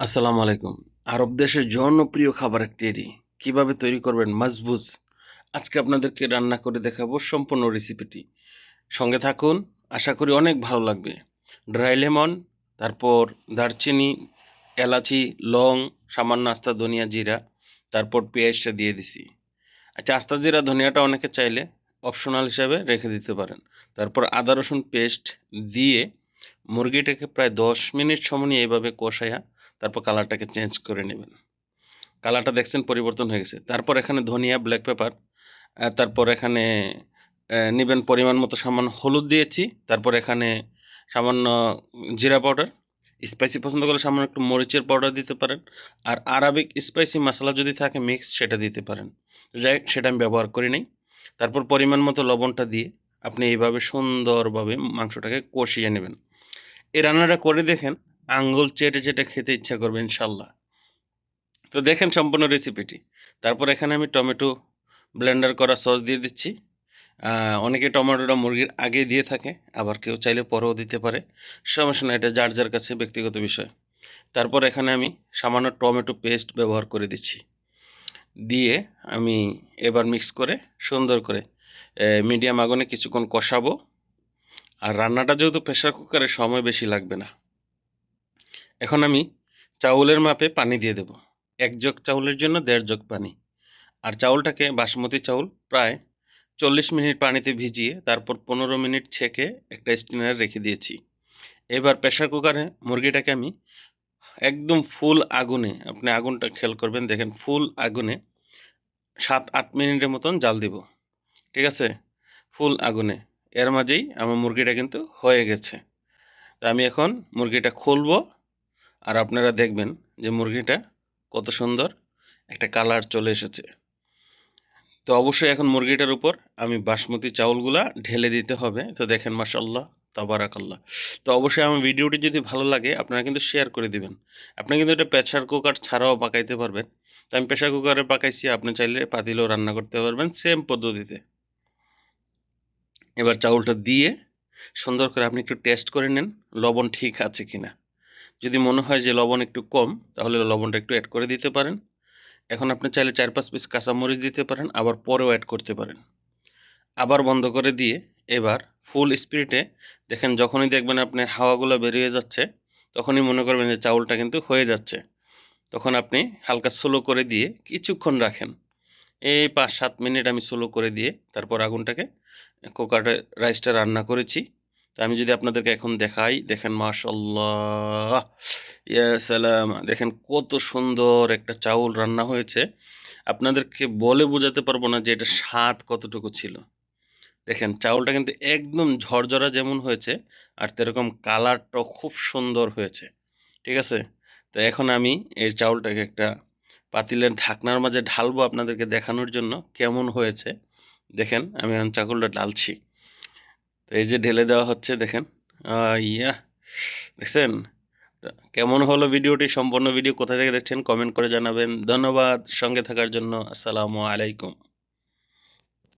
আসসালামু আলাইকুম। আরব দেশের জনপ্রিয় খাবার এটি। কীভাবে তৈরি করবেন মাজবুজ আজকে আপনাদেরকে রান্না করে দেখাবো সম্পূর্ণ রেসিপিটি। সঙ্গে থাকুন, আশা করি অনেক ভালো লাগবে। ড্রাই লেমন, তারপর দারচিনি, এলাচি, লং, সামান্য আস্তা ধনিয়া জিরা, তারপর পেঁয়াজটা দিয়ে দিছি। আচ্ছা আস্তা জিরা, ধনিয়াটা অনেকে চাইলে অপশনাল হিসাবে রেখে দিতে পারেন। তারপর আদা রসুন পেস্ট দিয়ে মুরগিটাকে প্রায় দশ মিনিট সময় নিয়ে এইভাবে কষায়া তারপর কালারটাকে চেঞ্জ করে নেবেন। কালারটা দেখছেন পরিবর্তন হয়ে গেছে। তারপর এখানে ধনিয়া ব্ল্যাক পেপার তারপর এখানে নেবেন পরিমাণ মতো সামান্য হলুদ দিয়েছি। তারপর এখানে সামান্য জিরা পাউডার স্পাইসি পছন্দ করলে সামান্য একটু মরিচের পাউডার দিতে পারেন। আর আরবিক স্পাইসি মশলা যদি থাকে মিক্স সেটা দিতে পারেন। যাই সেটা আমি ব্যবহার করি নাই। তারপর পরিমাণ মতো লবণটা দিয়ে আপনি এইভাবে সুন্দরভাবে মাংসটাকে কষিয়ে নেবেন। এই রান্নাটা করে দেখেন আঙ্গুল চেটে চেটে খেতে ইচ্ছা করবে ইনশাল্লাহ। তো দেখেন সম্পূর্ণ রেসিপিটি তারপর এখানে আমি টমেটো ব্লেন্ডার করা সস দিয়ে দিচ্ছি। অনেকে টমেটোটা মুরগির আগে দিয়ে থাকে, আবার কেউ চাইলে পরেও দিতে পারে। সমস্যা না এটা যার যার কাছে ব্যক্তিগত বিষয়। তারপর এখানে আমি সামান্য টমেটো পেস্ট ব্যবহার করে দিচ্ছি। দিয়ে আমি এবার মিক্স করে সুন্দর করে মিডিয়াম আগুনে কিছুক্ষণ কষাবো। আর রান্নাটা যেহেতু প্রেশার কুকারে সময় বেশি লাগবে না। এখন আমি চাউলের মাপে পানি দিয়ে দেব। এক জগ চাউলের জন্য দেড় জগ পানি। আর চাউলটাকে বাসমতি চাউল প্রায় চল্লিশ মিনিট পানিতে ভিজিয়ে তারপর পনেরো মিনিট ছেঁকে একটা স্টিনারে রেখে দিয়েছি। এবার প্রেশার কুকারে মুরগিটাকে আমি একদম ফুল আগুনে, আপনি আগুনটা খেয়াল করবেন, দেখেন ফুল আগুনে সাত, আট মিনিটের মতন জাল দিব। ঠিক আছে? ফুল আগুনে। এর মাঝেই আমার মুরগিটা কিন্তু হয়ে গেছে। তা আমি এখন মুরগিটা খুলবো আর আপনারা দেখবেন যে মুরগিটা কত সুন্দর একটা কালার চলে এসেছে। তো অবশ্যই এখন মুরগিটার উপর আমি বাসমতি চাউলগুলা ঢেলে দিতে হবে। তো দেখেন মাসাল্লাহ তাবারাকাল্লাহ। তো অবশ্যই আমার ভিডিওটি যদি ভালো লাগে, আপনারা কিন্তু শেয়ার করে দিবেন। আপনি কিন্তু এটা প্রেশার কুকার ছাড়াও পাকাইতে পারবেন। তো আমি প্রেশার কুকারে পাকাইছি, আপনি চাইলে পাতিলেও রান্না করতে পারবেন সেম পদ্ধতিতে। এবার চাউলটা দিয়ে সুন্দর করে আপনি একটু টেস্ট করে নেন, লবণ ঠিক আছে কিনা। যদি মনে হয় যে লবণ একটু কম, তাহলে লবণটা একটু অ্যাড করে দিতে পারেন। এখন আপনি চাইলে চার পাঁচ পিস কাঁচামরিচ দিতে পারেন, আবার পরেও অ্যাড করতে পারেন। আবার বন্ধ করে দিয়ে এবার ফুল স্পিডে দেখেন যখনই দেখবেন আপনি হাওয়াগুলো বেরিয়ে যাচ্ছে, তখনই মনে করবেন যে চাউলটা কিন্তু হয়ে যাচ্ছে। তখন আপনি হালকা স্লো করে দিয়ে কিছুক্ষণ রাখেন। এই পাঁচ সাত মিনিট আমি স্লো করে দিয়ে তারপর আগুনটাকে কুকারে রাইসটা রান্না করেছি। তো আমি যদি আপনাদেরকে এখন দেখাই, দেখেন মাশাল্লাহ সালাম, দেখেন কত সুন্দর একটা চাউল রান্না হয়েছে। আপনাদেরকে বলে বোঝাতে পারব না যে এটা স্বাদ কতটুকু ছিল। দেখেন চাউলটা কিন্তু একদম ঝরঝরা যেমন হয়েছে, আর সেরকম কালারটাও খুব সুন্দর হয়েছে। ঠিক আছে? তো এখন আমি এই চাউলটাকে একটা পাতিলের ঢাকনার মাঝে ঢালবো আপনাদেরকে দেখানোর জন্য কেমন হয়েছে। দেখেন আমি এখন চাকুলটা ঢালছি। তো এই যে ঢেলে দেওয়া হচ্ছে, দেখেন। ইয়া, দেখছেন? কেমন হলো ভিডিওটি? সম্পূর্ণ ভিডিও কোথা থেকে দেখছেন? কমেন্ট করে জানাবেন। ধন্যবাদ সঙ্গে থাকার জন্য। আসসালামু আলাইকুম।